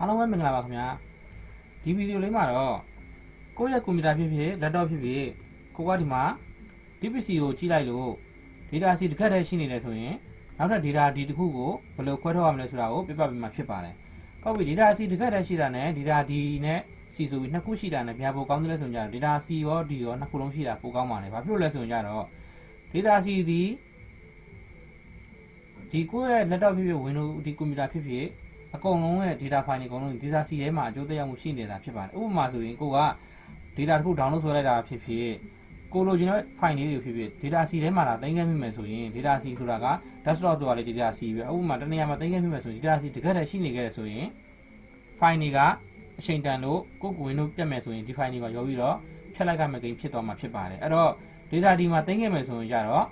အားလုံးပဲမင်္ဂလာပါခင်ဗျာဒီဗီဒီယိုလေးမှာတော့ကိုယ့်ရဲ့ကွန်ပျူတာဖြစ်ဖြစ် laptop ဖြစ်ဖြစ်ကိုကဒီမှာ DPC ကိုကြည့်လိုက်လို့ data C တစ်ခက်တည်းရှိနေတယ်ဆိုရင်နောက်ထပ် data D တစ်ခုကိုဘယ်လိုခွဲထုတ်ရမလဲဆိုတာကိုပြပြပေးမှာဖြစ်ပါတယ်ဟုတ်ပြီ data C တစ်ခက်တည်းရှိတာနဲ့ data D နဲ့ C ဆိုပြီးနှစ်ခုရှိတာနဲ့ဘယ်ပိုကောင်းသလဲဆိုရင်ကြတော့ data C ရော D ရောနှစ်ခုလုံးရှိတာပိုကောင်းပါတယ်ဘာဖြစ်လို့လဲဆိုရင်ကြတော့ data C ဒီဒီကိုယ့်ရဲ့ laptop ဖြစ်ဖြစ် Windows ဒီကွန်ပျူတာဖြစ်ဖြစ် အကုန်လုံးရဲ့ data file တွေအကုန်လုံး data C ထဲမှာအကျိုးသက်ရောက်မှုရှိနေတာဖြစ်ပါတယ်ဥပမာဆိုရင်ကိုက data တစ်ခု download ဆွဲလိုက်တာဖြစ်ဖြစ်ကိုလိုချင်တဲ့ file လေးတွေဖြစ်ဖြစ် data C ထဲမှာလာတင်ခဲ့မိမယ်ဆိုရင် data C ဆိုတာက desktop ဆိုတာလေ data C ပဲဥပမာတနေရာမှာတင်ခဲ့မိမယ်ဆိုရင် data C တကယ်တည်းရှိနေခဲ့တယ်ဆိုရင် file တွေကအချိန်တန်လို့ကိုကို Windows ပြတ်မယ်ဆိုရင်ဒီ file တွေပါရောပြီးတော့ဖြတ်လိုက်ရမယ့်ကိန်းဖြစ်သွားမှာဖြစ်ပါတယ်အဲ့တော့ data D မှာတင်ခဲ့မယ်ဆိုရင်ကြတော့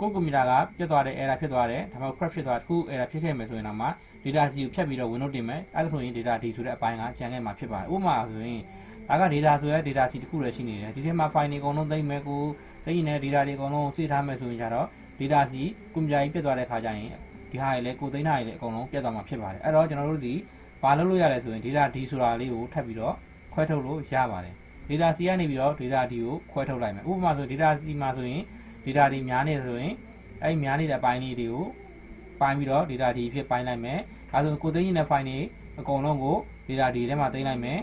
ကိုကွန်ပျူတာကပြတ်သွားတဲ့ error ဖြစ်သွားတယ်ဒါမှမဟုတ် crash ဖြစ်သွားတခု error ဖြစ်ခဲ့မယ်ဆိုရင်တော့မှ data C ကိုဖြတ်ပြီးတော့ Windows တင်မယ်အဲဒါဆိုရင် data D ဆိုတဲ့အပိုင်းကကျန်ခဲ့မှာဖြစ်ပါတယ်ဥပမာဆိုရင်ဒါက data ဆိုရဲ data C တစ်ခုလည်းရှိနေတယ်ဒီထဲမှာ file တွေအကုန်လုံးသိမ့်မယ်ကိုသိမ့်နေတဲ့ data တွေအကုန်လုံးစေထားမယ်ဆိုရင်ကြတော့ data C ကွန်ပျူတာကြီးပြတ်သွားတဲ့ခါကျရင်ဒီဟာတွေလည်းကိုသိမ့်တာတွေလည်းအကုန်လုံးပြတ်သွားမှာဖြစ်ပါတယ်အဲ့တော့ကျွန်တော်တို့ဒီဘာလုပ်လို့ရလဲဆိုရင် data D ဆိုတာလေးကိုထပ်ပြီးတော့ခွဲထုတ်လို့ရပါတယ် data C ကနေပြီးတော့ data D ကိုခွဲထုတ်လိုက်မယ်ဥပမာဆို data C မှာဆိုရင် data D များနေဆိုရင်အဲ့ဒီများနေတဲ့အပိုင်းလေးတွေကို ပိုင်းပြီးတော့ data D ဖြစ်ပိုင်းလိုက်မယ်ဒါဆိုကိုသိန်းနေတဲ့ file တွေအကုန်လုံးကို data D ထဲမှာသိမ်းလိုက်မယ်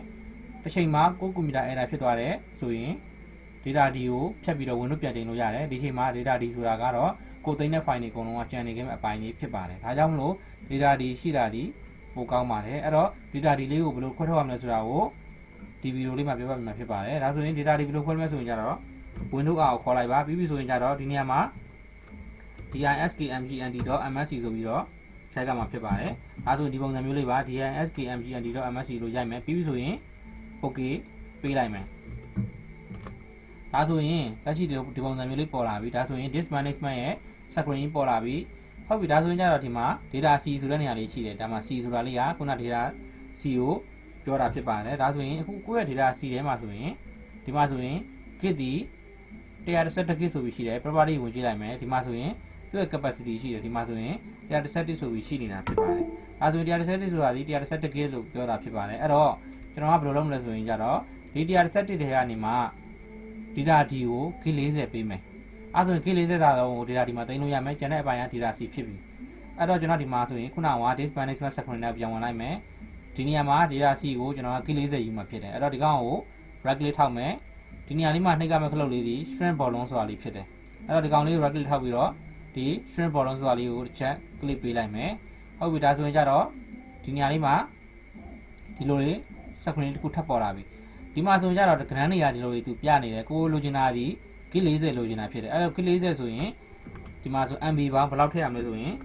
တစ်ချိန်မှာကိုကွန်ပျူတာ error ဖြစ်သွားတယ်ဆိုရင် data D ကိုဖြတ်ပြီးတော့ Windows ပြန်တင်လို့ရတယ်ဒီချိန်မှာ data D ဆိုတာကတော့ကိုသိန်းတဲ့ file တွေအကုန်လုံးကကျန်နေခဲ့မဲ့အပိုင်းလေးဖြစ်ပါတယ်ဒါကြောင့်မလို့ data D ရှိတာဒီပိုကောင်းပါတယ်အဲ့တော့ data D လေးကိုဘယ်လိုခွဲထုတ်ရမလဲဆိုတာကိုဒီဗီဒီယိုလေးမှာပြောပြမှာဖြစ်ပါတယ်ဒါဆိုရင် data D ဘယ်လိုခွဲမလဲဆိုရင်ကြတော့ Windows R ကိုခေါ်လိုက်ပါပြီးပြီဆိုရင်ကြတော့ဒီနေရာမှာ diskmgnd.msc ဆိုပြီးတော့ဖြတ်ကမှာဖြစ်ပါတယ်ဒါဆိုရင်ဒီပုံစံမျိုးလေးပါ diskmgnd.msc လို့ရိုက်မယ်ပြီးပြီဆိုရင် okay ပေးလိုက်မယ်ဒါဆိုရင်လက်ရှိဒီပုံစံမျိုးလေးပေါ်လာပြီဒါဆိုရင် disk management ရဲ့ screen ပေါ်လာပြီဟုတ်ပြီဒါဆိုရင်ကြတော့ဒီမှာ data C ဆိုတဲ့နေရာလေးရှိတယ်ဒါမှာ C ဆိုတာလေးကခုန data C ကိုပြောတာဖြစ်ပါတယ်ဒါဆိုရင်အခုကိုယ့်ရဲ့ data C ထဲမှာဆိုရင်ဒီမှာဆိုရင် git ဒီ130 gig ဆိုပြီးရှိတယ် property ဝင်ကြည့်လိုက်မယ်ဒီမှာဆိုရင်သူ့ ရဲ့ capacity ရှိတယ်ဒီမှာဆိုရင်130ဆိုပြီးရှိနေတာဖြစ်ပါတယ်အဲဆိုရင်130ဆိုတာဒီ130 gig လို့ပြောတာဖြစ်ပါတယ်အဲ့တော့ကျွန်တော်ကဘယ်လိုလုပ်မလဲဆိုရင်ကြတော့ဒီ130တွေကနေမှ data D ကို gig 40ပေးမယ်အဲဆိုရင် gig 40သာတော့ data D မှာတင်လို့ရမယ်ကျန်တဲ့အပိုင်းက data C ဖြစ်ပြီအဲ့တော့ကျွန်တော်ဒီမှာဆိုရင်ခုနက disk management screen နဲ့ပြောင်းဝင်လိုက်မယ်ဒီနေရာမှာ data C ကိုကျွန်တော်က gig 40ယူမှာဖြစ်တယ်အဲ့တော့ဒီကောင်ကို right click ထောက်မယ်ဒီနေရာလေးမှာနှိပ်ကမဲ့ခလုတ်လေးဒီ shrink ဘောလုံးဆိုတာလေးဖြစ်တယ်အဲ့တော့ဒီကောင်လေးကို right click ထောက်ပြီးတော့ ဒီ shrink ဘောလုံးဆိုတာလေးကိုတစ်ချက် click ပေးလိုက်မယ်ဟုတ်ပြီဒါဆိုရင်ကြတော့ဒီနေရာလေးမှာဒီလိုလေး screen တစ်ခုထပ်ပေါ်လာပြီဒီမှာဆိုရင်ကြတော့ကဏ္ဍနေရာဒီလိုလေးသူပြနေတယ်ကိုလိုချင်တာဒီ gig 40လိုချင်တာဖြစ်တယ်အဲ့တော့ gig 40ဆိုရင်ဒီမှာဆို MB ပေါင်းဘယ်လောက်ထည့်ရမလဲဆိုရင်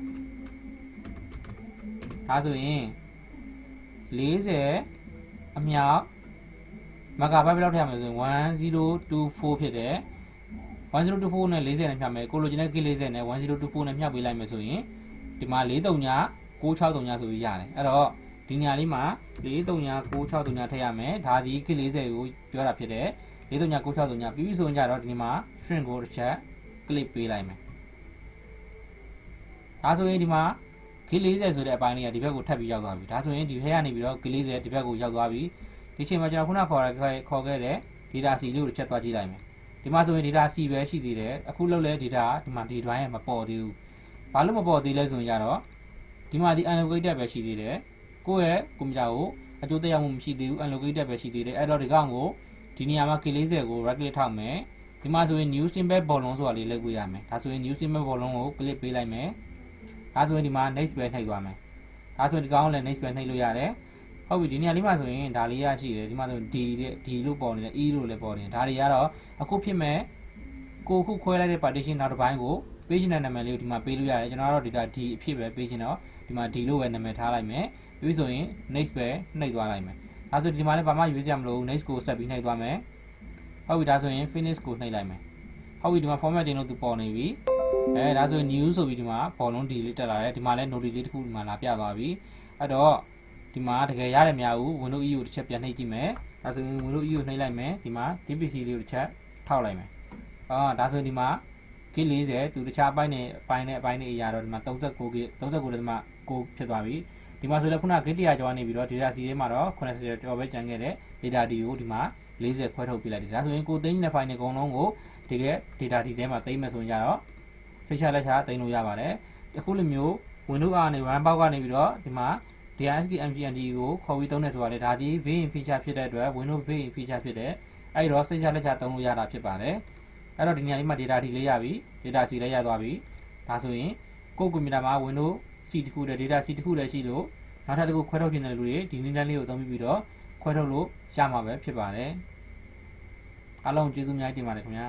ဒါဆိုရင်40အမြောက်မဂါဘိုက်ဘယ်လောက်ထည့်ရမလဲဆိုရင်1024ဖြစ်တယ် 1024နဲ့40နဲ့ဖြတ်မယ်ကိုလိုချင်တဲ့ gig 40 နဲ့1024နဲ့မျှပေးလိုက်မယ်ဆိုရင်ဒီမှာ43ည663ညဆိုပြီးရတယ်အဲ့တော့ဒီနေရာလေးမှာ43ည663ညထည့်ရမယ်ဒါဒီ gig 40 ကိုပြောတာဖြစ်တယ်43ည663ညပြီးပြီဆိုရင်ကြတော့ဒီနေမှာ shrink ကိုတစ်ချက် click ပေးလိုက်မယ်ဒါဆိုရင်ဒီမှာ gig 40 ဆိုတဲ့အပိုင်းလေးကဒီဘက်ကိုထပ်ပြီးရောက်သွားပြီဒါဆိုရင်ဒီထဲကနေပြီးတော့ gig 40 ဒီဘက်ကိုရောက်သွားပြီဒီချိန်မှာကျွန်တော်ခုနခေါ်ရခေါ်ခဲ့တဲ့ data C လေးကိုတစ်ချက်သွားကြည့်လိုက်မယ် ဒီမှာဆိုရင် data C ပဲရှိသေးတယ်အခုလောက်လဲ data ဒီမှာဒီ drive ရဲ့မပေါ်သေးဘူးဘာလို့မပေါ်သေးလဲဆိုရင်ကြတော့ဒီမှာဒီ unallocated ပဲရှိသေးတယ်ကိုယ့်ရဲ့ကွန်ပျူတာကိုအကျိုးသက်ရောက်မှုမရှိသေးဘူး unallocated ပဲရှိသေးတယ်အဲ့တော့ဒီကောင်ကိုဒီနေရာမှာ K40 ကို right click ထောက်မယ်ဒီမှာဆိုရင် new symbol ဘောလုံးဆိုတာလေးလုပ်ပေးရမယ်ဒါဆိုရင် new symbol ဘောလုံးကို click ပေးလိုက်မယ်ဒါဆိုရင်ဒီမှာ next ပဲနှိပ်သွားမယ်ဒါဆိုရင်ဒီကောင်ကိုလည်း next ပဲနှိပ်လို့ရတယ် ဟုတ်ပြီဒီနေရာလေးမှာဆိုရင်ဒါလေးရရှိတယ်ဒီမှာဆို D တဲ့ D လို့ပေါ်နေတယ် E လို့လည်းပေါ်နေတယ်ဒါတွေကတော့အခုဖြစ်မဲ့ကိုခုခွဲလိုက်တဲ့ partition နောက်တစ်ပိုင်းကို page နာမည်လေးကိုဒီမှာပေးလို့ရတယ်ကျွန်တော်ကတော့ data D အဖြစ်ပဲပေးချင်တော့ဒီမှာ D လို့ပဲနာမည်ထားလိုက်မယ်ပြီးဆိုရင် next ပဲနှိပ်သွားလိုက်မယ်ဒါဆိုဒီမှာလည်းဘာမှရွေးစရာမလိုဘူး next ကိုဆက်ပြီးနှိပ်သွားမယ်ဟုတ်ပြီဒါဆိုရင် finish ကိုနှိပ်လိုက်မယ်ဟုတ်ပြီဒီမှာ formatting လို့သူပေါ်နေပြီအဲဒါဆိုရင် new ဆိုပြီးဒီမှာဘောလုံး D လေးတက်လာတယ်ဒီမှာလည်း note လေးတစ်ခုဒီမှာလာပြသွားပြီအဲ့တော့ ဒီမှာတကယ်ရတယ်မရဘူး Windows E ကိုတစ်ချက်ပြန်နှိပ်ကြည့်မယ်ဒါဆိုရင် Windows E ကိုနှိပ်လိုက်မယ်ဒီမှာ DPC လေးကိုတစ်ချက်ထောက်လိုက်မယ်အာဒါဆိုရင်ဒီမှာ gig 40သူတခြားအပိုင်းနဲ့အပိုင်းနဲ့အပိုင်းနဲ့အရာတော့ဒီမှာ 39 gig 39.6ဖြစ်သွားပြီဒီမှာဆိုလည်းခုနဂိတ်100ကျော်ကနေပြီးတော့ data C ထဲမှာတော့80ကျော်ပဲကျန်ခဲ့တဲ့ data D ကိုဒီမှာ40ခွဲထုတ်ပြလိုက်တယ်ဒါဆိုရင်ကိုသိန်းနဲ့ file တွေအကုန်လုံးကိုတကယ် data D ထဲမှာသိမ်းမယ်ဆိုရင်ကြတော့စိတ်ချလက်ချသိမ်းလို့ရပါတယ်အခုလိုမျိုး Windows ကနေ run box ကနေပြီးတော့ဒီမှာ DISC MGND ကိုခေါ်ပြီးသုံးနေဆိုတာလေဒါဒီ VIN feature ဖြစ်တဲ့အတွက် Windows VIN feature ဖြစ်တဲ့အဲ့တော့စိတ်ချလက်ချသုံးလို့ရတာဖြစ်ပါတယ်အဲ့တော့ဒီနေရာလေးမှာ data D လေးရပြီ data C လည်းရသွားပြီဒါဆိုရင်ကိုယ့်ကွန်ပျူတာမှာ Windows C တစ်ခုတည်း data C တစ်ခုတည်းရှိလို့နောက်ထပ်တစ်ခုခွဲထုတ်ခြင်းတဲ့လူတွေဒီနည်းလမ်းလေးကိုသုံးပြီးတော့ခွဲထုတ်လို့ရမှာပဲဖြစ်ပါတယ်အားလုံးကျေးဇူးများတင်ပါတယ်ခင်ဗျာ